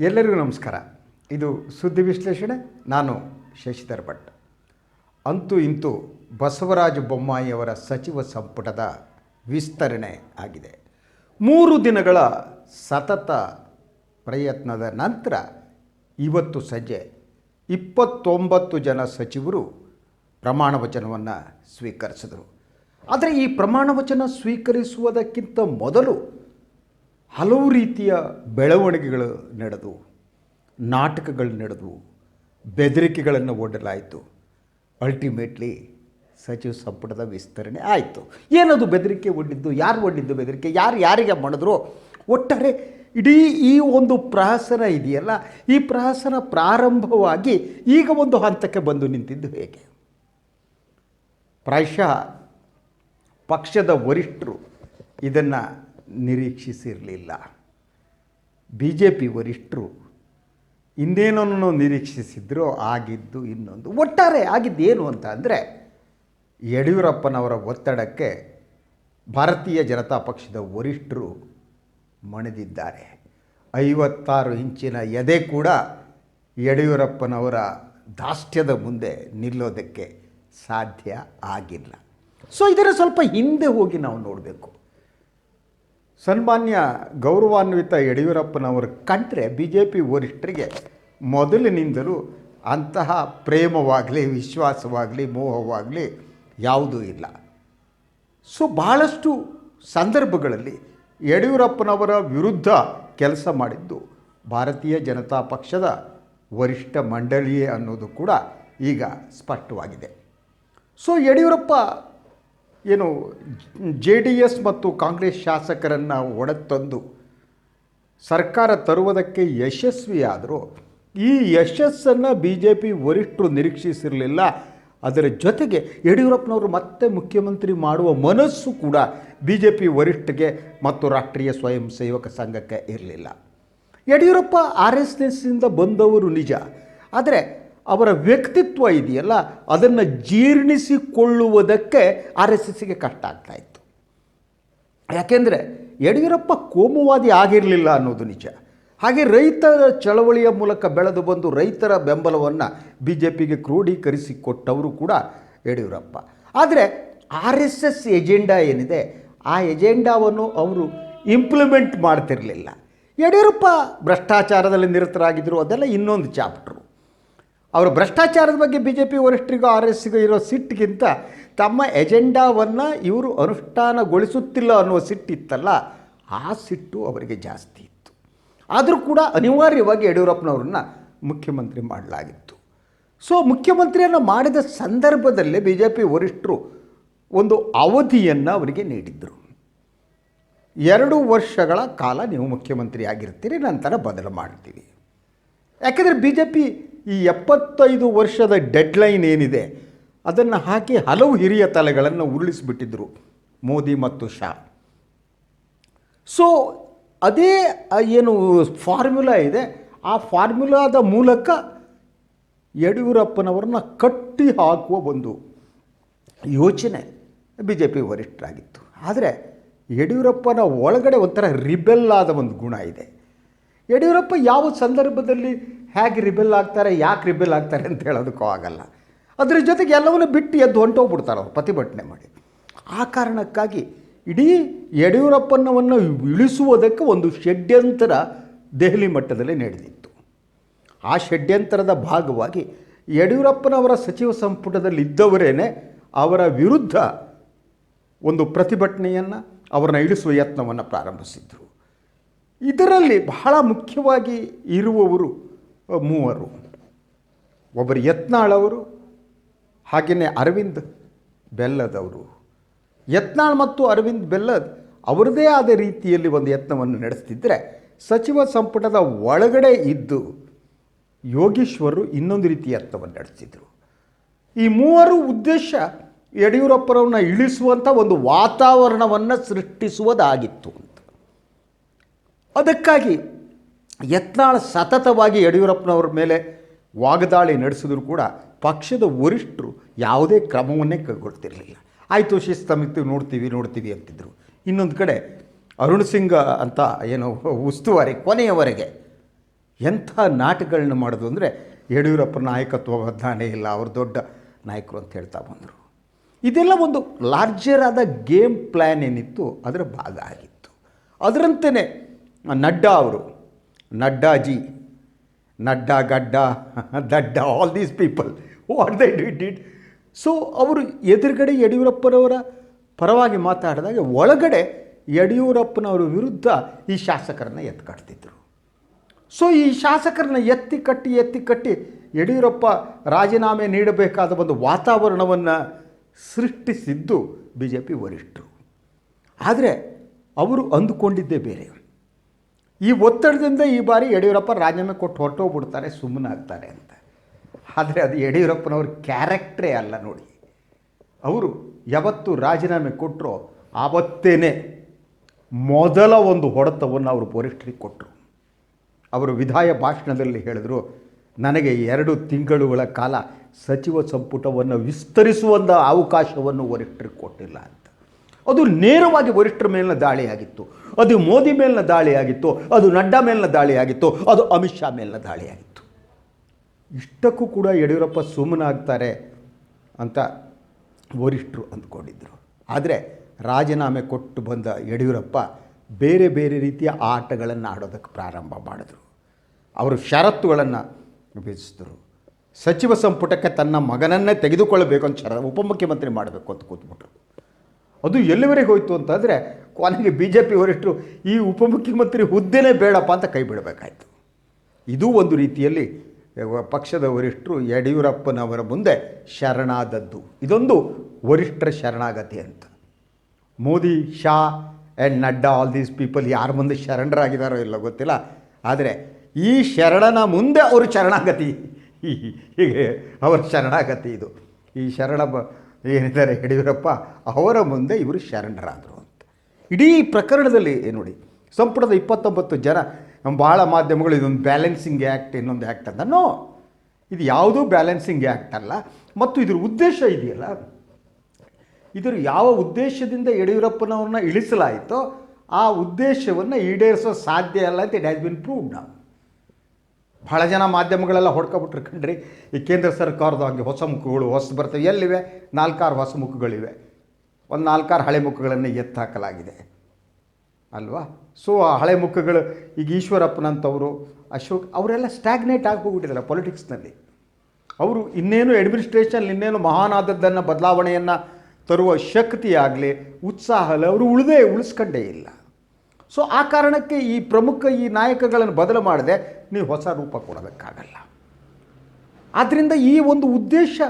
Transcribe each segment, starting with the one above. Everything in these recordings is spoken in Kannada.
ಎಲ್ಲರಿಗೂ ನಮಸ್ಕಾರ. ಇದು ಸುದ್ದಿ ವಿಶ್ಲೇಷಣೆ, ನಾನು ಶಶಿಧರ್ ಭಟ್. ಅಂತೂ ಇಂತೂ ಬಸವರಾಜ ಬೊಮ್ಮಾಯಿಯವರ ಸಚಿವ ಸಂಪುಟದ ವಿಸ್ತರಣೆ ಆಗಿದೆ. ಮೂರು ದಿನಗಳ ಸತತ ಪ್ರಯತ್ನದ ನಂತರ ಇವತ್ತು ಸಂಜೆ ಇಪ್ಪತ್ತೊಂಬತ್ತು ಜನ ಸಚಿವರು ಪ್ರಮಾಣ ವಚನವನ್ನು ಸ್ವೀಕರಿಸಿದರು. ಆದರೆ ಈ ಪ್ರಮಾಣ ವಚನ ಸ್ವೀಕರಿಸುವುದಕ್ಕಿಂತ ಮೊದಲು ಹಲವು ರೀತಿಯ ಬೆಳವಣಿಗೆಗಳು ನಡೆದವು, ನಾಟಕಗಳು ನಡೆದವು, ಬೆದರಿಕೆಗಳನ್ನು ಒಡ್ಡಲಾಯಿತು. ಅಲ್ಟಿಮೇಟ್ಲಿ ಸಚಿವ ಸಂಪುಟದ ವಿಸ್ತರಣೆ ಆಯಿತು. ಏನದು ಬೆದರಿಕೆ ಒಡ್ಡಿದ್ದು, ಯಾರು ಒಡ್ಡಿದ್ದು ಬೆದರಿಕೆ, ಯಾರು ಯಾರಿಗೆ ಮಾಡಿದ್ರು? ಒಟ್ಟಾರೆ ಇಡೀ ಈ ಒಂದು ಪ್ರಹಸನ ಇದೆಯಲ್ಲ, ಈ ಪ್ರಹಸನ ಪ್ರಾರಂಭವಾಗಿ ಈಗ ಒಂದು ಹಂತಕ್ಕೆ ಬಂದು ನಿಂತಿದ್ದು ಹೇಗೆ? ಪ್ರಾಯಶಃ ಪಕ್ಷದ ವರಿಷ್ಠರು ಇದನ್ನು ನಿರೀಕ್ಷಿಸಿರಲಿಲ್ಲ. ಬಿ ಜೆ ಪಿ ವರಿಷ್ಠರು ಇನ್ನೇನನ್ನು ನಿರೀಕ್ಷಿಸಿದ್ರೋ ಆಗಿದ್ದು ಇನ್ನೊಂದು. ಒಟ್ಟಾರೆ ಆಗಿದ್ದು ಏನು ಅಂತ ಅಂದರೆ ಯಡಿಯೂರಪ್ಪನವರ ಒತ್ತಡಕ್ಕೆ ಭಾರತೀಯ ಜನತಾ ಪಕ್ಷದ ವರಿಷ್ಠರು ಮಣಿದಿದ್ದಾರೆ. ಐವತ್ತಾರು ಇಂಚಿನ ಎದೆ ಕೂಡ ಯಡಿಯೂರಪ್ಪನವರ ದಾಷ್ಟ್ಯದ ಮುಂದೆ ನಿಲ್ಲೋದಕ್ಕೆ ಸಾಧ್ಯ ಆಗಿಲ್ಲ. ಸೊ ಇದರ ಸ್ವಲ್ಪ ಹಿಂದೆ ಹೋಗಿ ನಾವು ನೋಡಬೇಕು. ಸನ್ಮಾನ್ಯ ಗೌರವಾನ್ವಿತ ಯಡಿಯೂರಪ್ಪನವರು ಕಂಡ್ರೆ ಬಿ ಜೆ ಪಿ ವರಿಷ್ಠರಿಗೆ ಮೊದಲಿನಿಂದಲೂ ಅಂತಹ ಪ್ರೇಮವಾಗಲಿ, ವಿಶ್ವಾಸವಾಗಲಿ, ಮೋಹವಾಗಲಿ ಯಾವುದೂ ಇಲ್ಲ. ಸೊ ಬಹಳಷ್ಟು ಸಂದರ್ಭಗಳಲ್ಲಿ ಯಡಿಯೂರಪ್ಪನವರ ವಿರುದ್ಧ ಕೆಲಸ ಮಾಡಿದ್ದು ಭಾರತೀಯ ಜನತಾ ಪಕ್ಷದ ವರಿಷ್ಠ ಮಂಡಳಿಯೇ ಅನ್ನೋದು ಕೂಡ ಈಗ ಸ್ಪಷ್ಟವಾಗಿದೆ. ಸೊ ಯಡಿಯೂರಪ್ಪ ಏನು ಜೆ ಡಿ ಎಸ್ ಮತ್ತು ಕಾಂಗ್ರೆಸ್ ಶಾಸಕರನ್ನು ಒಡೆತಂದು ಸರ್ಕಾರ ತರುವುದಕ್ಕೆ ಯಶಸ್ವಿಯಾದರೂ ಈ ಯಶಸ್ಸನ್ನು ಬಿ ಜೆ ಪಿ ವರಿಷ್ಠರು ನಿರೀಕ್ಷಿಸಿರಲಿಲ್ಲ. ಅದರ ಜೊತೆಗೆ ಯಡಿಯೂರಪ್ಪನವರು ಮತ್ತೆ ಮುಖ್ಯಮಂತ್ರಿ ಮಾಡುವ ಮನಸ್ಸು ಕೂಡ ಬಿ ಜೆ ಪಿ ವರಿಷ್ಠಗೆ ಮತ್ತು ರಾಷ್ಟ್ರೀಯ ಸ್ವಯಂ ಸೇವಕ ಸಂಘಕ್ಕೆ ಇರಲಿಲ್ಲ. ಯಡಿಯೂರಪ್ಪ ಆರ್ ಎಸ್ ಬಂದವರು ನಿಜ. ಆದರೆ ಅವರ ವ್ಯಕ್ತಿತ್ವ ಇದೆಯಲ್ಲ, ಅದನ್ನು ಜೀರ್ಣಿಸಿಕೊಳ್ಳುವುದಕ್ಕೆ ಆರ್ ಎಸ್ ಎಸ್ಸಿಗೆ ಕಷ್ಟ ಆಗ್ತಾಯಿತ್ತು ಯಾಕೆಂದರೆ ಯಡಿಯೂರಪ್ಪ ಕೋಮುವಾದಿ ಆಗಿರಲಿಲ್ಲ ಅನ್ನೋದು ನಿಜ. ಹಾಗೆ ರೈತರ ಚಳವಳಿಯ ಮೂಲಕ ಬೆಳೆದು ಬಂದು ರೈತರ ಬೆಂಬಲವನ್ನು ಬಿ ಜೆ ಪಿಗೆ ಕ್ರೋಢೀಕರಿಸಿಕೊಟ್ಟವರು ಕೂಡ ಯಡಿಯೂರಪ್ಪ. ಆದರೆ ಆರ್ ಎಸ್ ಎಸ್ ಎಜೆಂಡಾ ಏನಿದೆ, ಆ ಎಜೆಂಡಾವನ್ನು ಅವರು ಇಂಪ್ಲಿಮೆಂಟ್ ಮಾಡ್ತಿರಲಿಲ್ಲ. ಯಡಿಯೂರಪ್ಪ ಭ್ರಷ್ಟಾಚಾರದಲ್ಲಿ ನಿರತರಾಗಿದ್ದರು ಅದೆಲ್ಲ ಇನ್ನೊಂದು ಚಾಪ್ಟ್ರು ಅವರು ಭ್ರಷ್ಟಾಚಾರದ ಬಗ್ಗೆ ಬಿ ಜೆ ಪಿ ವರಿಷ್ಠರಿಗೂ ಆರ್ ಎಸ್ಗೂ ಇರೋ ಸಿಟ್ಟಿಗಿಂತ ತಮ್ಮ ಎಜೆಂಡಾವನ್ನು ಇವರು ಅನುಷ್ಠಾನಗೊಳಿಸುತ್ತಿಲ್ಲ ಅನ್ನುವ ಸಿಟ್ಟಿತ್ತಲ್ಲ, ಆ ಸಿಟ್ಟು ಅವರಿಗೆ ಜಾಸ್ತಿ ಇತ್ತು. ಆದರೂ ಕೂಡ ಅನಿವಾರ್ಯವಾಗಿ ಯಡಿಯೂರಪ್ಪನವ್ರನ್ನ ಮುಖ್ಯಮಂತ್ರಿ ಮಾಡಲಾಗಿತ್ತು. ಸೊ, ಮುಖ್ಯಮಂತ್ರಿಯನ್ನು ಮಾಡಿದ ಸಂದರ್ಭದಲ್ಲೇ ಬಿ ಜೆ ಪಿ ವರಿಷ್ಠರು ಒಂದು ಅವಧಿಯನ್ನು ಅವರಿಗೆ ನೀಡಿದ್ದರು ಎರಡು ವರ್ಷಗಳ ಕಾಲ ನೀವು ಮುಖ್ಯಮಂತ್ರಿ ಆಗಿರ್ತೀರಿ ನಂತರ ಬದಲು ಮಾಡ್ತೀವಿ. ಯಾಕೆಂದರೆ ಬಿ ಜೆ ಪಿ ಈ ಎಪ್ಪತ್ತೈದು ವರ್ಷದ ಡೆಡ್ಲೈನ್ ಏನಿದೆ, ಅದನ್ನು ಹಾಕಿ ಹಲವು ಹಿರಿಯ ತಲೆಗಳನ್ನು ಉರುಳಿಸಿಬಿಟ್ಟಿದ್ರು ಮೋದಿ ಮತ್ತು ಶಾ. ಸೊ ಅದೇ ಏನು ಫಾರ್ಮುಲಾ ಇದೆ, ಆ ಫಾರ್ಮುಲಾದ ಮೂಲಕ ಯಡಿಯೂರಪ್ಪನವ್ರನ್ನ ಕಟ್ಟಿ ಹಾಕುವ ಒಂದು ಯೋಚನೆ ಬಿ ಜೆ ಪಿ ವರಿಷ್ಠರಾಗಿತ್ತು. ಆದರೆ ಯಡಿಯೂರಪ್ಪನ ಒಳಗಡೆ ಒಂಥರ ರಿಬೆಲ್ ಆದ ಒಂದು ಗುಣ ಇದೆ. ಯಡಿಯೂರಪ್ಪ ಯಾವ ಸಂದರ್ಭದಲ್ಲಿ ಹೇಗೆ ರಿಬೆಲ್ ಆಗ್ತಾರೆ, ಯಾಕೆ ರಿಬೆಲ್ ಆಗ್ತಾರೆ ಅಂತ ಹೇಳೋದಕ್ಕೂ ಆಗಲ್ಲ. ಅದ್ರ ಜೊತೆಗೆ ಎಲ್ಲವನ್ನೂ ಬಿಟ್ಟು ಎದ್ದು ಹೊಂಟೋಗ್ಬಿಡ್ತಾರೆ ಅವರು, ಪ್ರತಿಭಟನೆ ಮಾಡಿ. ಆ ಕಾರಣಕ್ಕಾಗಿ ಇಡೀ ಯಡಿಯೂರಪ್ಪನವನ್ನು ಇಳಿಸುವುದಕ್ಕೆ ಒಂದು ಷಡ್ಯಂತರ ದೆಹಲಿ ಮಟ್ಟದಲ್ಲಿ ನಡೆದಿತ್ತು. ಆ ಷಡ್ಯಂತರದ ಭಾಗವಾಗಿ ಯಡಿಯೂರಪ್ಪನವರ ಸಚಿವ ಸಂಪುಟದಲ್ಲಿ ಇದ್ದವರೇನೆ ಅವರ ವಿರುದ್ಧ ಒಂದು ಪ್ರತಿಭಟನೆಯನ್ನು ಅವರನ್ನ ಇಳಿಸುವ ಯತ್ನವನ್ನು ಪ್ರಾರಂಭಿಸಿದರು. ಇದರಲ್ಲಿ ಬಹಳ ಮುಖ್ಯವಾಗಿ ಇರುವವರು ಮೂವರು. ಒಬ್ಬರು ಯತ್ನಾಳವರು ಹಾಗೆಯೇ ಅರವಿಂದ್ ಬೆಲ್ಲದವರು ಯತ್ನಾಳ್ ಮತ್ತು ಅರವಿಂದ್ ಬೆಲ್ಲದ್ ಅವರದೇ ಆದ ರೀತಿಯಲ್ಲಿ ಒಂದು ಯತ್ನವನ್ನು ನಡೆಸ್ತಿದ್ದರೆ ಸಚಿವ ಸಂಪುಟದ ಒಳಗಡೆ ಇದ್ದು ಯೋಗೀಶ್ವರರು ಇನ್ನೊಂದು ರೀತಿಯ ಯತ್ನವನ್ನು ನಡೆಸಿದರು. ಈ ಮೂವರು ಉದ್ದೇಶ ಯಡಿಯೂರಪ್ಪರವ್ರನ್ನ ಇಳಿಸುವಂಥ ಒಂದು ವಾತಾವರಣವನ್ನು ಸೃಷ್ಟಿಸುವುದಾಗಿತ್ತು. ಅದಕ್ಕಾಗಿ ಯತ್ನಾಳ್ ಸತತವಾಗಿ ಯಡಿಯೂರಪ್ಪನವ್ರ ಮೇಲೆ ವಾಗ್ದಾಳಿ ನಡೆಸಿದ್ರು ಕೂಡ ಪಕ್ಷದ ವರಿಷ್ಠರು ಯಾವುದೇ ಕ್ರಮವನ್ನೇ ಕೈಗೊಳ್ತಿರಲಿಲ್ಲ. ಆಯಿತು, ಶಿಸ್ತಮಿತ್ತು, ನೋಡ್ತೀವಿ ನೋಡ್ತೀವಿ ಅಂತಿದ್ರು. ಇನ್ನೊಂದು ಕಡೆ ಅರುಣ್ ಸಿಂಗ್ ಅಂತ ಏನು ಉಸ್ತುವಾರಿ ಕೊನೆಯವರೆಗೆ ಎಂಥ ನಾಟಕಗಳನ್ನ ಮಾಡೋದು ಅಂದರೆ ಯಡಿಯೂರಪ್ಪನ ನಾಯಕತ್ವ ಬದಲಾವಣೆ ಇಲ್ಲ, ಅವರು ದೊಡ್ಡ ನಾಯಕರು ಅಂತ ಹೇಳ್ತಾ ಬಂದರು. ಇದೆಲ್ಲ ಒಂದು ಲಾರ್ಜರ್ ಆದ ಗೇಮ್ ಪ್ಲ್ಯಾನ್ ಏನಿತ್ತು, ಅದರ ಭಾಗ ಆಗಿತ್ತು. ಅದರಂತೆಯೇ ನಡ್ಡಾ ಅವರು. ನಡ್ಡಾಜಿ. ನಡ್ಡಾ, ಗಡ್ಡ, ದಡ್ಡ all these people what they did it so ಅವರು ಎದುರುಗಡೆ ಯಡಿಯೂರಪ್ಪನವರ ಪರವಾಗಿ ಮಾತಾಡಿದಾಗ ಒಳಗಡೆ ಯಡಿಯೂರಪ್ಪನವರ ವಿರುದ್ಧ ಈ ಶಾಸಕರನ್ನ ಎತ್ಕಟ್ತಿದ್ರು ಸೊ ಈ ಶಾಸಕರನ್ನ ಎತ್ತಿ ಕಟ್ಟಿ ಎತ್ತಿ ಕಟ್ಟಿ ಯಡಿಯೂರಪ್ಪ ರಾಜೀನಾಮೆ ನೀಡಬೇಕಾದ ಒಂದು ವಾತಾವರಣವನ್ನು ಸೃಷ್ಟಿಸಿದ್ದು ಬಿ ಜೆ ಪಿ ವರಿಷ್ಠರು. ಆದರೆ, ಅವರು ಅಂದುಕೊಂಡಿದ್ದೇ ಬೇರೆ. ಈ ಒತ್ತಡದಿಂದ ಈ ಬಾರಿ ಯಡಿಯೂರಪ್ಪ ರಾಜೀನಾಮೆ ಕೊಟ್ಟು ಹೊರಟೋಗ್ಬಿಡ್ತಾರೆ, ಸುಮ್ಮನಾಗ್ತಾರೆ ಅಂತ. ಆದರೆ ಅದು ಯಡಿಯೂರಪ್ಪನವ್ರ ಕ್ಯಾರೆಕ್ಟ್ರೇ ಅಲ್ಲ ನೋಡಿ. ಅವರು ಯಾವತ್ತು ರಾಜೀನಾಮೆ ಕೊಟ್ಟರೋ ಆವತ್ತೇನೆ ಮೊದಲ ಒಂದು ಹೊಡೆತವನ್ನು ಅವರು ವರಿಷ್ಠರಿಗೆ ಕೊಟ್ಟರು ಅವರು ವಿಧಾಯ ಭಾಷಣದಲ್ಲಿ ಹೇಳಿದರು, ನನಗೆ ಎರಡು ತಿಂಗಳುಗಳ ಕಾಲ ಸಚಿವ ಸಂಪುಟವನ್ನು ವಿಸ್ತರಿಸುವಂಥ ಅವಕಾಶವನ್ನು ವರಿಷ್ಠರಿಗೆ ಕೊಟ್ಟಿಲ್ಲ ಅಂತ. ಅದು ನೇರವಾಗಿ ವರಿಷ್ಠರ ಮೇಲಿನ ದಾಳಿಯಾಗಿತ್ತು. ಅದು ಮೋದಿ ಮೇಲಿನ ದಾಳಿಯಾಗಿತ್ತು. ಅದು ನಡ್ಡಾ ಮೇಲಿನ ದಾಳಿಯಾಗಿತ್ತು. ಅದು ಅಮಿತ್ ಶಾ ಮೇಲಿನ ದಾಳಿಯಾಗಿತ್ತು. ಇಷ್ಟಕ್ಕೂ ಕೂಡ ಯಡಿಯೂರಪ್ಪ ಸುಮ್ಮನಾಗ್ತಾರೆ ಅಂತ ವರಿಷ್ಠರು ಅಂದ್ಕೊಂಡಿದ್ದರು ಆದರೆ ರಾಜೀನಾಮೆ ಕೊಟ್ಟು ಬಂದ ಯಡಿಯೂರಪ್ಪ ಬೇರೆ ಬೇರೆ ರೀತಿಯ ಆಟಗಳನ್ನು ಆಡೋದಕ್ಕೆ ಪ್ರಾರಂಭ ಮಾಡಿದರು. ಅವರು ಷರತ್ತುಗಳನ್ನು ವಿಧಿಸಿದರು ಸಚಿವ ಸಂಪುಟಕ್ಕೆ ತನ್ನ ಮಗನನ್ನೇ ತೆಗೆದುಕೊಳ್ಳಬೇಕು ಅಂತ ಶರ ಉಪಮುಖ್ಯಮಂತ್ರಿ ಮಾಡಬೇಕು ಅಂತ ಕೂತ್ಬಿಟ್ರು. ಅದು ಎಲ್ಲಿವರೆಗೆ ಹೋಯಿತು ಅಂತಂದರೆ ಕೊನೆಗೆ ಬಿ ಜೆ ಪಿ ವರಿಷ್ಠರು ಈ ಉಪಮುಖ್ಯಮಂತ್ರಿ ಹುದ್ದೆನೇ ಬೇಡಪ್ಪ ಅಂತ ಕೈ ಬಿಡಬೇಕಾಯಿತು ಇದು ಒಂದು ರೀತಿಯಲ್ಲಿ ಪಕ್ಷದ ವರಿಷ್ಠರು ಯಡಿಯೂರಪ್ಪನವರ ಮುಂದೆ ಶರಣಾದದ್ದು ಇದೊಂದು ವರಿಷ್ಠರ ಶರಣಾಗತಿ ಅಂತ Modi Shah and Nadda all these people ಯಾರ ಮುಂದೆ ಶರಣರಾಗಿದ್ದಾರೋ ಇಲ್ಲ ಗೊತ್ತಿಲ್ಲ ಆದರೆ ಈ ಶರಣನ ಮುಂದೆ ಅವರು ಶರಣಾಗತಿ ಹೀಗೆ ಅವರ ಶರಣಾಗತಿ ಇದು ಈ ಶರಣ ಬ ಏನಿದ್ದಾರೆ ಯಡಿಯೂರಪ್ಪ, ಅವರ ಮುಂದೆ ಇವರು ಶರಣರಾದರು ಅಂತ. ಇಡೀ ಪ್ರಕರಣದಲ್ಲಿ ನೋಡಿ, ಸಂಪುಟದ ಇಪ್ಪತ್ತೊಂಬತ್ತು ಜನ ಭಾಳ ಮಾಧ್ಯಮಗಳು ಇದೊಂದು ಬ್ಯಾಲೆನ್ಸಿಂಗ್ ಆ್ಯಕ್ಟ್ ಇನ್ನೊಂದು ಆ್ಯಕ್ಟ್ ಅಂತ. ನೋ, ಇದು ಯಾವುದೂ ಬ್ಯಾಲೆನ್ಸಿಂಗ್ ಆ್ಯಕ್ಟ್ ಅಲ್ಲ. ಮತ್ತು ಇದ್ರ ಉದ್ದೇಶ ಇದೆಯಲ್ಲ, ಇದರ ಯಾವ ಉದ್ದೇಶದಿಂದ ಯಡಿಯೂರಪ್ಪನವ್ರನ್ನ ಇಳಿಸಲಾಯಿತೋ, ಆ ಉದ್ದೇಶವನ್ನು ಈಡೇರಿಸೋ ಸಾಧ್ಯ ಅಲ್ಲ ಅಂತ ಇಟ್ ಹ್ಯಾಸ್ ಬಿನ್ ಪ್ರೂವ್ಡ್ ನಾವು ಭಾಳ ಜನ ಮಾಧ್ಯಮಗಳೆಲ್ಲ ಹೊಡ್ಕೊಬಿಟ್ರು ಕಣ್ರಿ. ಈ ಕೇಂದ್ರ ಸರ್ಕಾರದ ಹಾಗೆ ಹೊಸ ಮುಖಗಳು ಹೊಸ ಬರ್ತವೆ. ಎಲ್ಲಿವೆ? ನಾಲ್ಕಾರು ಹೊಸ ಮುಖಗಳಿವೆ. ಒಂದು ನಾಲ್ಕಾರು ಹಳೆ ಮುಖಗಳನ್ನು ಎತ್ತಾಕಲಾಗಿದೆ ಅಲ್ವಾ? ಸೊ ಆ ಹಳೆ ಮುಖಗಳು ಈಗ ಈಶ್ವರಪ್ಪನಂಥವರು, ಅಶೋಕ್ ಅವರೆಲ್ಲ ಸ್ಟ್ಯಾಗ್ನೇಟ್ ಆಗಿ ಹೋಗ್ಬಿಟ್ಟಿದ್ದಾರೆ ಪೊಲಿಟಿಕ್ಸ್ನಲ್ಲಿ ಅವರು ಇನ್ನೇನು ಅಡ್ಮಿನಿಸ್ಟ್ರೇಷನ್ ಇನ್ನೇನು ಮಹಾನಾದದ್ದನ್ನು ಬದಲಾವಣೆಯನ್ನು ತರುವ ಶಕ್ತಿ ಆಗಲಿ, ಉತ್ಸಾಹ ಅವರು ಉಳಿದೇ ಉಳಿಸ್ಕೊಂಡೇ ಇಲ್ಲ. ಸೊ ಆ ಕಾರಣಕ್ಕೆ ಈ ಪ್ರಮುಖ ಈ ನಾಯಕಗಳನ್ನು ಬದಲು ಮಾಡದೆ. ನೀವು ಹೊಸ ರೂಪ ಕೊಡೋದಕ್ಕಾಗಲ್ಲ ಆದ್ದರಿಂದ ಈ ಒಂದು ಉದ್ದೇಶ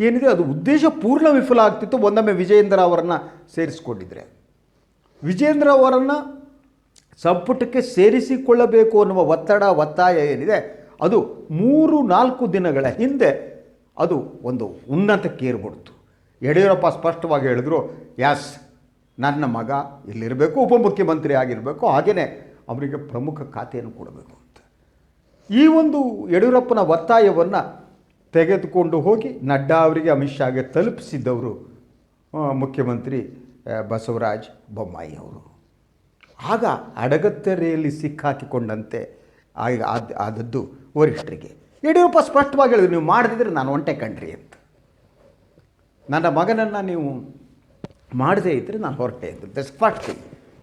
ಏನಿದೆ, ಅದು ಉದ್ದೇಶ ಪೂರ್ಣ ವಿಫಲ ಆಗ್ತಿತ್ತು. ಒಂದೊಮ್ಮೆ ವಿಜಯೇಂದ್ರ ಅವರನ್ನು ಸೇರಿಸ್ಕೊಂಡಿದ್ರೆ. ವಿಜೇಂದ್ರ ಅವರನ್ನು ಸಂಪುಟಕ್ಕೆ ಸೇರಿಸಿಕೊಳ್ಳಬೇಕು ಅನ್ನುವ ಒತ್ತಡ, ಒತ್ತಾಯ ಏನಿದೆ, ಅದು ಮೂರು, ನಾಲ್ಕು ದಿನಗಳ ಹಿಂದೆ ಅದು ಒಂದು ಉನ್ನತಕ್ಕೇರ್ಬಿಡ್ತು ಯಡಿಯೂರಪ್ಪ ಸ್ಪಷ್ಟವಾಗಿ ಹೇಳಿದ್ರು, ಯಾಸ್, ನನ್ನ ಮಗ ಇಲ್ಲಿರಬೇಕು, ಉಪಮುಖ್ಯಮಂತ್ರಿ ಆಗಿರಬೇಕು ಹಾಗೆಯೇ ಅವರಿಗೆ ಪ್ರಮುಖ ಖಾತೆಯನ್ನು ಕೊಡಬೇಕು. ಈ ಒಂದು ಯಡಿಯೂರಪ್ಪನ ಒತ್ತಾಯವನ್ನು ತೆಗೆದುಕೊಂಡು ಹೋಗಿ ನಡ್ಡಾ ಅವರಿಗೆ ಅಮಿತ್ ಶಾಗೆ ತಲುಪಿಸಿದ್ದವರು ಮುಖ್ಯಮಂತ್ರಿ ಬಸವರಾಜ್ ಬೊಮ್ಮಾಯಿ ಅವರು. ಆಗ ಅಡಗತ್ತೆರೆಯಲ್ಲಿ ಸಿಕ್ಕಾಕಿಕೊಂಡಂತೆ ಆಗ ಆದ್, ಆದದ್ದು ವರಿಷ್ಠರಿಗೆ. ಯಡಿಯೂರಪ್ಪ ಸ್ಪಷ್ಟವಾಗಿ ಹೇಳಿದ್ರು, ನೀವು ಮಾಡದಿದ್ದರೆ ನಾನು ಒಂಟೆ ಕಣ್ರಿ ಅಂತ. ನನ್ನ ಮಗನನ್ನು ನೀವು ಮಾಡದೇ ಇದ್ದರೆ ನಾನು ಹೊರಟೆ ಅಂತ. ದಟ್ಸ್ ಫಸ್ಟ್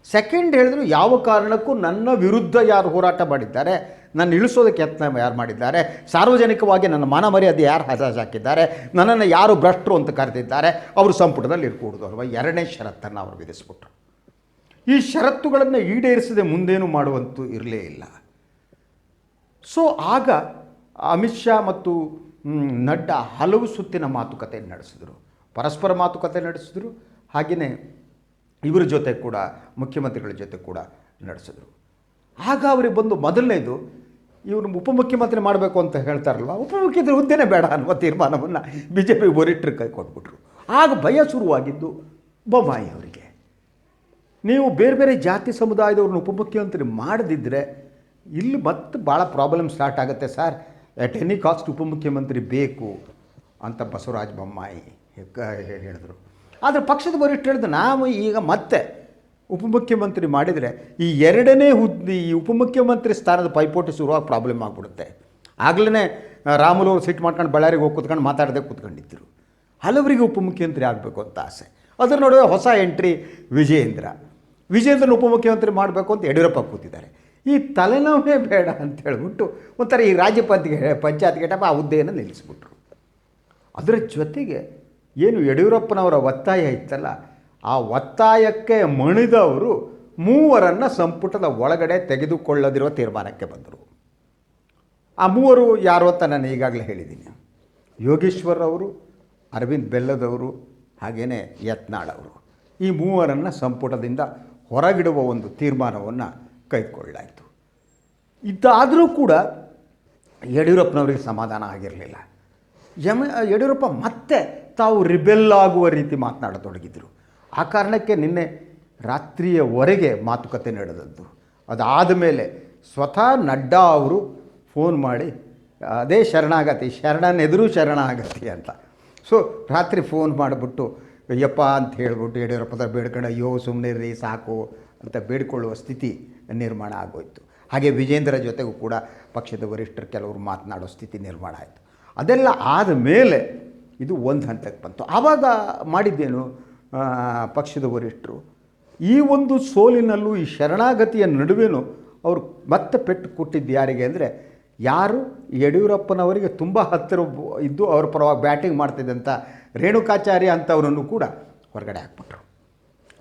ಸೆಕೆಂಡ್ ಹೇಳಿದ್ರು, ಯಾವ ಕಾರಣಕ್ಕೂ ನನ್ನ ವಿರುದ್ಧ ಯಾರು ಹೋರಾಟ ಮಾಡಿದ್ದಾರೆ ನನ್ನ ಇಳಿಸೋದಕ್ಕೆ ಯತ್ನ ಯಾರು ಮಾಡಿದ್ದಾರೆ? ಸಾರ್ವಜನಿಕವಾಗಿ ನನ್ನ ಮಾನ ಮರ್ಯಾದೆ ಯಾರು ಹಜಾಜ್ ಹಾಕಿದ್ದಾರೆ? ನನ್ನನ್ನು ಯಾರು ಭ್ರಷ್ಟರು ಅಂತ ಕರೆದಿದ್ದಾರೆ? ಅವರು ಸಂಪುಟದಲ್ಲಿ ಇರಕೂಡದು ಅಲ್ವಾ? ಎರಡನೇ ಷರತ್ತನ್ನು ಅವರು ವಿಧಿಸ್ಬಿಟ್ರು. ಈ ಷರತ್ತುಗಳನ್ನು ಈಡೇರಿಸದೆ ಮುಂದೇನು ಮಾಡುವಂತೂ ಇರಲೇ ಇಲ್ಲ. ಸೊ ಆಗ ಅಮಿತ್ ಶಾ ಮತ್ತು ನಡ್ಡಾ ಹಲವು ಸುತ್ತಿನ ಮಾತುಕತೆ ನಡೆಸಿದರು. ಪರಸ್ಪರ ಮಾತುಕತೆ ನಡೆಸಿದರು. ಹಾಗೆಯೇ ಇವರ ಜೊತೆ ಕೂಡ, ಮುಖ್ಯಮಂತ್ರಿಗಳ ಜೊತೆ ಕೂಡ ನಡೆಸಿದರು. ಆಗ ಅವರಿಗೆ ಬಂದು ಮೊದಲನೇದು ಇವರು ಉಪಮುಖ್ಯಮಂತ್ರಿ ಮಾಡಬೇಕು ಅಂತ ಹೇಳ್ತಾರಲ್ಲ ಉಪಮುಖ್ಯಮಂತ್ರಿ ಹುದ್ದೆನೇ ಬೇಡ ಅನ್ನುವ ತೀರ್ಮಾನವನ್ನು ಬಿ ಜೆ ಪಿ ಒರಿಟ್ರ ಕೈ ಕೊಟ್ಬಿಟ್ರು. ಆಗ ಭಯ ಶುರುವಾಗಿದ್ದು ಬೊಮ್ಮಾಯಿ ಅವರಿಗೆ. ನೀವು ಬೇರೆ ಬೇರೆ ಜಾತಿ ಸಮುದಾಯದವ್ರನ್ನ ಉಪಮುಖ್ಯಮಂತ್ರಿ ಮಾಡದಿದ್ದರೆ ಇಲ್ಲಿ ಮತ್ತೆ ಭಾಳ ಪ್ರಾಬ್ಲಮ್ ಸ್ಟಾರ್ಟ್ ಆಗುತ್ತೆ ಸರ್ ಎಟ್ ಎನಿ ಕಾಸ್ಟ್ ಉಪಮುಖ್ಯಮಂತ್ರಿ ಬೇಕು ಅಂತ ಬಸವರಾಜ ಬೊಮ್ಮಾಯಿ ಹೇಳಿದರು. ಆದರೆ ಪಕ್ಷದ ಬರಿಟ್ಟು ಹೇಳಿದ್ರು, ನಾವು ಈಗ ಮತ್ತೆ ಉಪಮುಖ್ಯಮಂತ್ರಿ ಮಾಡಿದರೆ ಈ ಎರಡನೇ ಹುದ್ ಈ ಉಪಮುಖ್ಯಮಂತ್ರಿ ಸ್ಥಾನದ ಪೈಪೋಟಿ ಶುರುವಾಗಿ ಪ್ರಾಬ್ಲಮ್ ಆಗಿಬಿಡುತ್ತೆ. ಆಗಲೇ ರಾಮುಲು ಸಿಟ್ಟು ಮಾಡ್ಕೊಂಡು ಬಳ್ಳಾರಿಗೆ ಹೋಗಿ ಕೂತ್ಕೊಂಡು ಮಾತಾಡದೆ ಕೂತ್ಕೊಂಡಿದ್ದರು ಹಲವರಿಗೆ ಉಪಮುಖ್ಯಮಂತ್ರಿ ಆಗಬೇಕು ಅಂತ ಆಸೆ. ಅದರ ನಡುವೆ ಹೊಸ ಎಂಟ್ರಿ ವಿಜಯೇಂದ್ರ. ವಿಜಯೇಂದ್ರನ ಉಪಮುಖ್ಯಮಂತ್ರಿ ಮಾಡಬೇಕು ಅಂತ ಯಡಿಯೂರಪ್ಪ ಕೂತಿದ್ದಾರೆ. ಈ ತಲೆನೋವೇ ಬೇಡ ಅಂತ ಹೇಳ್ಬಿಟ್ಟು ಒಂಥರ ಈ ರಾಜ್ಯ ಪಂಚಾಯತ್ಗೆ ಪಂಚಾಯತ್ ಗೆಟಪ್ಪ ಆ ಹುದ್ದೆಯನ್ನು ನಿಲ್ಲಿಸ್ಬಿಟ್ರು. ಅದರ ಜೊತೆಗೆ ಏನು ಯಡಿಯೂರಪ್ಪನವರ ಒತ್ತಾಯ ಇತ್ತಲ್ಲ, ಆ ಒತ್ತಾಯಕ್ಕೆ ಮಣಿದವರು ಮೂವರನ್ನು ಸಂಪುಟದ ಒಳಗಡೆ ತೆಗೆದುಕೊಳ್ಳದಿರುವ ತೀರ್ಮಾನಕ್ಕೆ ಬಂದರು. ಆ ಮೂವರು ಯಾರು ಅಂತ ನಾನು ಈಗಾಗಲೇ ಹೇಳಿದ್ದೀನಿ. ಯೋಗೇಶ್ವರ್ ಅವರು, ಅರವಿಂದ್ ಬೆಲ್ಲದವರು ಹಾಗೆಯೇ ಯತ್ನಾಳ್ ಅವರು. ಈ ಮೂವರನ್ನು ಸಂಪುಟದಿಂದ ಹೊರಗಿಡುವ ಒಂದು ತೀರ್ಮಾನವನ್ನು ಕೈಗೊಳ್ಳಲಾಯಿತು ಇದಾದರೂ ಕೂಡ ಯಡಿಯೂರಪ್ಪನವರಿಗೆ ಸಮಾಧಾನ ಆಗಿರಲಿಲ್ಲ. ಯಮ, ಯಡಿಯೂರಪ್ಪ ಮತ್ತೆ ತಾವು ರಿಬೆಲ್ ಆಗುವ ರೀತಿ ಮಾತನಾಡತೊಡಗಿದರು. ಆ ಕಾರಣಕ್ಕೆ ನಿನ್ನೆ ರಾತ್ರಿಯವರೆಗೆ ಮಾತುಕತೆ ನಡೆದದ್ದು. ಅದಾದ ಮೇಲೆ ಸ್ವತಃ ನಡ್ಡಾ ಅವರು ಫೋನ್ ಮಾಡಿ, ಅದೇ ಶರಣಾಗತಿ ಶರಣನೆದುರು ಶರಣಾಗತಿ ಅಂತ. ಸೊ, ರಾತ್ರಿ ಫೋನ್ ಮಾಡಿಬಿಟ್ಟು, ಅಯ್ಯಪ್ಪ ಅಂತ ಹೇಳ್ಬಿಟ್ಟು, ಯಡಿಯೂರಪ್ಪದ ಬೇಡ್ಕೊಂಡು ಅಯ್ಯೋ ಸುಮ್ಮನೆ ರೀ ಸಾಕು ಅಂತ ಬೇಡ್ಕೊಳ್ಳುವ ಸ್ಥಿತಿ ನಿರ್ಮಾಣ ಆಗೋಯಿತು. ಹಾಗೆ ವಿಜೇಂದ್ರ ಜೊತೆಗೂ ಕೂಡ ಪಕ್ಷದ ವರಿಷ್ಠರು ಕೆಲವರು ಮಾತನಾಡೋ ಸ್ಥಿತಿ ನಿರ್ಮಾಣ ಆಯಿತು. ಅದೆಲ್ಲ ಆದ ಮೇಲೆ ಇದು ಒಂದು ಹಂತಕ್ಕೆ ಬಂತು. ಆವಾಗ ಮಾಡಿದ್ದೇನು ಪಕ್ಷದ ವರಿಷ್ಠರು? ಈ ಒಂದು ಸೋಲಿನಲ್ಲೂ ಈ ಶರಣಾಗತಿಯ ನಡುವೆನೂ ಅವರು ಮತ್ತೆ ಪೆಟ್ಟು ಕೊಟ್ಟಿದ್ದು ಯಾರಿಗೆ ಅಂದರೆ ಯಾರು ಯಡಿಯೂರಪ್ಪನವರಿಗೆ ತುಂಬ ಹತ್ತಿರ ಇದ್ದು ಅವ್ರ ಪರವಾಗಿ ಬ್ಯಾಟಿಂಗ್ ಮಾಡ್ತಿದ್ದಂಥ ರೇಣುಕಾಚಾರ್ಯ ಅಂಥವರನ್ನು ಕೂಡ ಹೊರಗಡೆ ಹಾಕ್ಬಿಟ್ರು.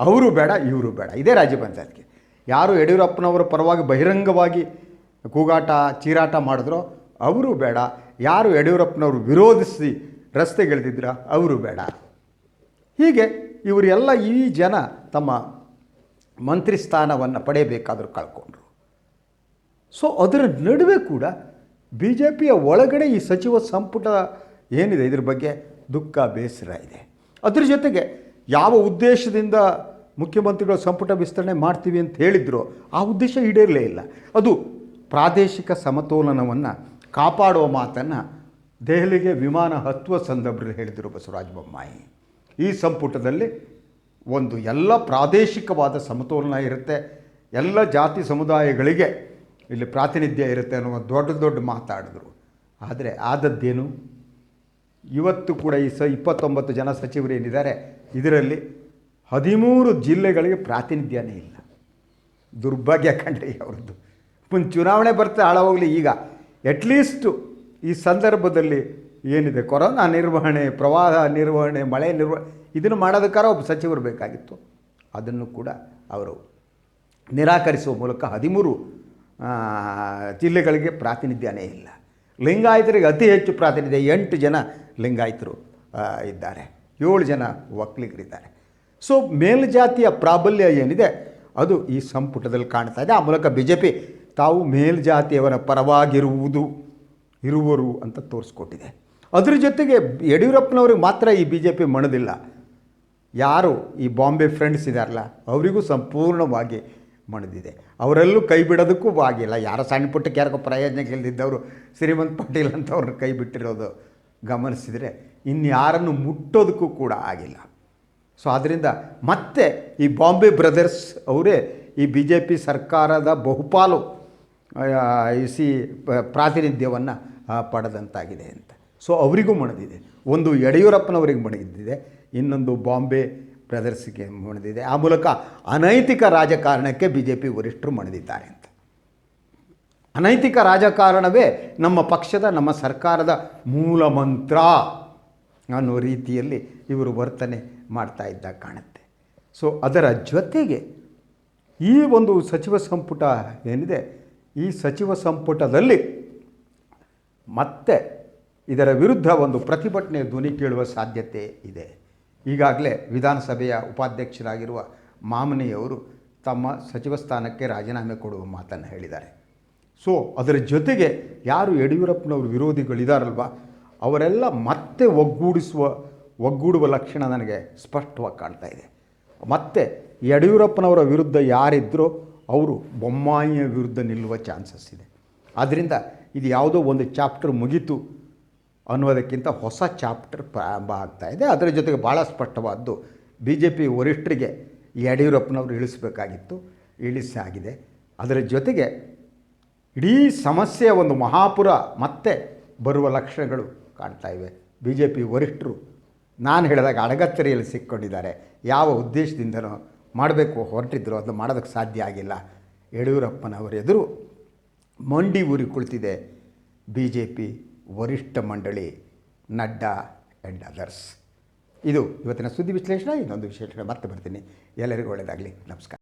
ಅವರು ಬೇಡ, ಇವರು ಬೇಡ. ಇದೇ ರಾಜ್ಯ ಪಂಚಾಯತ್ಗೆ. ಯಾರು ಯಡಿಯೂರಪ್ಪನವರ ಪರವಾಗಿ ಬಹಿರಂಗವಾಗಿ ಕೂಗಾಟ, ಚೀರಾಟ ಮಾಡಿದ್ರೋ ಅವರು ಬೇಡ. ಯಾರು ಯಡಿಯೂರಪ್ಪನವರು ವಿರೋಧಿಸಿ ರಸ್ತೆಗಿಳಿದಿದ್ರ ಅವರು ಬೇಡ. ಹೀಗೆ ಇವರೆಲ್ಲ ಈ ಜನ ತಮ್ಮ ಮಂತ್ರಿ ಸ್ಥಾನವನ್ನು ಪಡೆಯಬೇಕಾದರೂ ಕಳ್ಕೊಂಡ್ರು. ಸೊ ಅದರ ನಡುವೆ ಕೂಡ ಬಿ ಜೆ ಪಿಯ ಒಳಗಡೆ ಈ ಸಚಿವ ಸಂಪುಟ ಏನಿದೆ, ಇದ್ರ ಬಗ್ಗೆ ದುಃಖ ಬೇಸರ ಇದೆ. ಅದ್ರ ಜೊತೆಗೆ ಯಾವ ಉದ್ದೇಶದಿಂದ ಮುಖ್ಯಮಂತ್ರಿಗಳು ಸಂಪುಟ ವಿಸ್ತರಣೆ ಮಾಡ್ತೀವಿ ಅಂತ ಹೇಳಿದ್ರು, ಆ ಉದ್ದೇಶ ಈಡೇರಲೇ ಇಲ್ಲ. ಅದು ಪ್ರಾದೇಶಿಕ ಸಮತೋಲನವನ್ನು ಕಾಪಾಡುವ ಮಾತನ್ನು ದೆಹಲಿಗೆ ವಿಮಾನ ಹತ್ತುವ ಸಂದರ್ಭದಲ್ಲಿ ಹೇಳಿದರು ಬಸವರಾಜ ಬೊಮ್ಮಾಯಿ. ಈ ಸಂಪುಟದಲ್ಲಿ ಒಂದು ಎಲ್ಲ ಪ್ರಾದೇಶಿಕವಾದ ಸಮತೋಲನ ಇರುತ್ತೆ. ಎಲ್ಲ ಜಾತಿ ಸಮುದಾಯಗಳಿಗೆ ಇಲ್ಲಿ ಪ್ರಾತಿನಿಧ್ಯ ಇರುತ್ತೆ ಅನ್ನುವ ದೊಡ್ಡ ದೊಡ್ಡ ಮಾತಾಡಿದ್ರು. ಆದರೆ ಆದದ್ದೇನು? ಇವತ್ತು ಕೂಡ ಈ ಸ ಇಪ್ಪತ್ತೊಂಬತ್ತು ಜನ ಸಚಿವರು ಏನಿದ್ದಾರೆ, ಇದರಲ್ಲಿ ಹದಿಮೂರು ಜಿಲ್ಲೆಗಳಿಗೆ ಪ್ರಾತಿನಿಧ್ಯನೇ ಇಲ್ಲ. ದುರ್ಭಾಗ್ಯ ಕಂಡ್ರಿ ಅವ್ರದ್ದು. ಮುಂದೆ ಚುನಾವಣೆ ಬರ್ತಾ ಹಾಳಾಗಲಿ ಈಗ. ಅಟ್ಲೀಸ್ಟು ಈ ಸಂದರ್ಭದಲ್ಲಿ ಏನಿದೆ? ಕೊರೋನಾ ನಿರ್ವಹಣೆ, ಪ್ರವಾಹ ನಿರ್ವಹಣೆ, ಮಳೆ ನಿರ್ವಹಣೆ, ಇದನ್ನು ಮಾಡೋದಕ್ಕಾರ ಒಬ್ಬ ಸಚಿವರು ಬೇಕಾಗಿತ್ತು. ಅದನ್ನು ಕೂಡ ಅವರು ನಿರಾಕರಿಸುವ ಮೂಲಕ ಹದಿಮೂರು ಜಿಲ್ಲೆಗಳಿಗೆ ಪ್ರಾತಿನಿಧ್ಯನೇ ಇಲ್ಲ. ಲಿಂಗಾಯತರಿಗೆ ಅತಿ ಹೆಚ್ಚು ಪ್ರಾತಿನಿಧ್ಯ ಎಂಟು ಜನ ಲಿಂಗಾಯತರು ಇದ್ದಾರೆ. ಏಳು ಜನ ಒಕ್ಕಲಿಗರಿದ್ದಾರೆ ಸೊ, ಮೇಲ್ಜಾತಿಯ ಪ್ರಾಬಲ್ಯ ಏನಿದೆ, ಅದು ಈ ಸಂಪುಟದಲ್ಲಿ ಕಾಣ್ತಾ ಇದೆ. ಆ ಮೂಲಕ ಬಿ ಜೆ ಪಿ ತಾವು ಮೇಲ್ಜಾತಿಯವರ ಪರವಾಗಿರುವುದು, ಇರುವರು ಅಂತ ತೋರಿಸ್ಕೊಟ್ಟಿದೆ. ಅದ್ರ ಜೊತೆಗೆ ಯಡಿಯೂರಪ್ಪನವ್ರಿಗೆ ಮಾತ್ರ ಈ ಬಿ ಜೆ ಪಿ ಮಣದಿಲ್ಲ. ಯಾರು ಈ ಬಾಂಬೆ ಫ್ರೆಂಡ್ಸ್ ಇದಾರಲ್ಲ, ಅವರಿಗೂ ಸಂಪೂರ್ಣವಾಗಿ ಮಣದಿದೆ. ಅವರೆಲ್ಲೂ ಕೈ ಬಿಡೋದಕ್ಕೂ ಆಗಿಲ್ಲ. ಯಾರ ಸಣ್ಣ ಪುಟ್ಟಕ್ಕೆ ಯಾರಿಗೋ ಪ್ರಯೋಜನ ಗೆಲ್ದಿದ್ದವರು ಶ್ರೀಮಂತ್ ಪಾಟೀಲ್ ಅಂತ ಅವ್ರನ್ನ ಕೈ ಬಿಟ್ಟಿರೋದು ಗಮನಿಸಿದರೆ ಇನ್ಯಾರನ್ನು ಮುಟ್ಟೋದಕ್ಕೂ ಕೂಡ ಆಗಿಲ್ಲ. ಸೊ ಆದ್ದರಿಂದ ಮತ್ತೆ ಈ ಬಾಂಬೆ ಬ್ರದರ್ಸ್ ಅವರೇ ಈ ಬಿ ಜೆ ಪಿ ಸರ್ಕಾರದ ಬಹುಪಾಲು ಸಿ, ಪ್ರಾತಿನಿಧ್ಯವನ್ನು ಪಡೆದಂತಾಗಿದೆ ಅಂತ. ಸೊ ಅವರಿಗೂ ಮಣದಿದೆ. ಒಂದು ಯಡಿಯೂರಪ್ಪನವರಿಗೆ ಮಣಗಿದ್ದಿದೆ ಇನ್ನೊಂದು ಬಾಂಬೆ ಬ್ರದರ್ಸ್ಗೆ ಮಣದಿದೆ. ಆ ಮೂಲಕ ಅನೈತಿಕ ರಾಜಕಾರಣಕ್ಕೆ ಬಿ ಜೆ ಪಿ ವರಿಷ್ಠರು ಮಣದಿದ್ದಾರೆ ಅಂತ. ಅನೈತಿಕ ರಾಜಕಾರಣವೇ ನಮ್ಮ ಪಕ್ಷದ, ನಮ್ಮ ಸರ್ಕಾರದ ಮೂಲ ಮಂತ್ರ ಅನ್ನೋ ರೀತಿಯಲ್ಲಿ ಇವರು ವರ್ತನೆ ಮಾಡ್ತಾ ಇದ್ದಾಗ ಕಾಣುತ್ತೆ. ಸೊ ಅದರ ಜೊತೆಗೆ ಈ ಒಂದು ಸಚಿವ ಸಂಪುಟ ಏನಿದೆ? ಈ ಸಚಿವ ಸಂಪುಟದಲ್ಲಿ ಮತ್ತೆ ಇದರ ವಿರುದ್ಧ ಒಂದು ಪ್ರತಿಭಟನೆ ಧ್ವನಿ ಕೇಳುವ ಸಾಧ್ಯತೆ ಇದೆ. ಈಗಾಗಲೇ ವಿಧಾನಸಭೆಯ ಉಪಾಧ್ಯಕ್ಷರಾಗಿರುವ ಮಾಮನೆಯವರು ತಮ್ಮ ಸಚಿವ ಸ್ಥಾನಕ್ಕೆ ರಾಜೀನಾಮೆ ಕೊಡುವ ಮಾತನ್ನು ಹೇಳಿದ್ದಾರೆ. ಸೊ, ಅದರ ಜೊತೆಗೆ ಯಾರು ಯಡಿಯೂರಪ್ಪನವರು ವಿರೋಧಿಗಳಿದಾರಲ್ವ, ಅವರೆಲ್ಲ ಮತ್ತೆ ಒಗ್ಗೂಡಿಸುವ, ಒಗ್ಗೂಡುವ ಲಕ್ಷಣ ನನಗೆ ಸ್ಪಷ್ಟವಾಗಿ ಕಾಣ್ತಾ ಇದೆ. ಮತ್ತೆ ಯಡಿಯೂರಪ್ಪನವರ ವಿರುದ್ಧ ಯಾರಿದ್ರೋ ಅವರು ಬೊಮ್ಮಾಯಿಯ ವಿರುದ್ಧ ನಿಲ್ಲುವ ಚಾನ್ಸಸ್ ಇದೆ. ಆದ್ದರಿಂದ ಇದು ಯಾವುದೋ ಒಂದು ಚಾಪ್ಟರ್ ಮುಗೀತು ಅನ್ನೋದಕ್ಕಿಂತ ಹೊಸ ಚಾಪ್ಟರ್ ಪ್ರಾರಂಭ ಆಗ್ತಾ ಇದೆ. ಅದರ ಜೊತೆಗೆ ಭಾಳ ಸ್ಪಷ್ಟವಾದ್ದು ಬಿ ಜೆ ಪಿ ವರಿಷ್ಠರಿಗೆ ಯಡಿಯೂರಪ್ಪನವರು ಇಳಿಸಬೇಕಾಗಿತ್ತು ಇಳಿಸಾಗಿದೆ ಅದರ ಜೊತೆಗೆ ಇಡೀ ಸಮಸ್ಯೆಯ ಒಂದು ಮಹಾಪುರ ಮತ್ತೆ ಬರುವ ಲಕ್ಷಣಗಳು ಕಾಣ್ತಾ ಇವೆ. ಬಿ ಜೆ ಪಿ ವರಿಷ್ಠರು ನಾನು ಹೇಳಿದಾಗ ಅಡಗತ್ತರೆಯಲ್ಲಿ ಸಿಕ್ಕೊಂಡಿದ್ದಾರೆ. ಯಾವ ಉದ್ದೇಶದಿಂದನೋ ಮಾಡಬೇಕು, ಹೊರಟಿದ್ರು ಅದನ್ನು ಮಾಡೋದಕ್ಕೆ ಸಾಧ್ಯ ಆಗಿಲ್ಲ. ಯಡಿಯೂರಪ್ಪನವರ ಎದುರು ಮಂಡಿ ಊರಿ ಕುಳಿತಿದೆ ಬಿ ಜೆ ಪಿ ವರಿಷ್ಠ ಮಂಡಳಿ ನಡ್ಡಾ ಆ್ಯಂಡ್ ಅದರ್ಸ್ ಇದು ಇವತ್ತಿನ ಸುದ್ದಿ ವಿಶ್ಲೇಷಣೆ, ಇನ್ನೊಂದು ವಿಶ್ಲೇಷಣೆ ಮತ್ತೆ ಬರ್ತೀನಿ. ಎಲ್ಲರಿಗೂ ಒಳ್ಳೆಯದಾಗಲಿ ನಮಸ್ಕಾರ.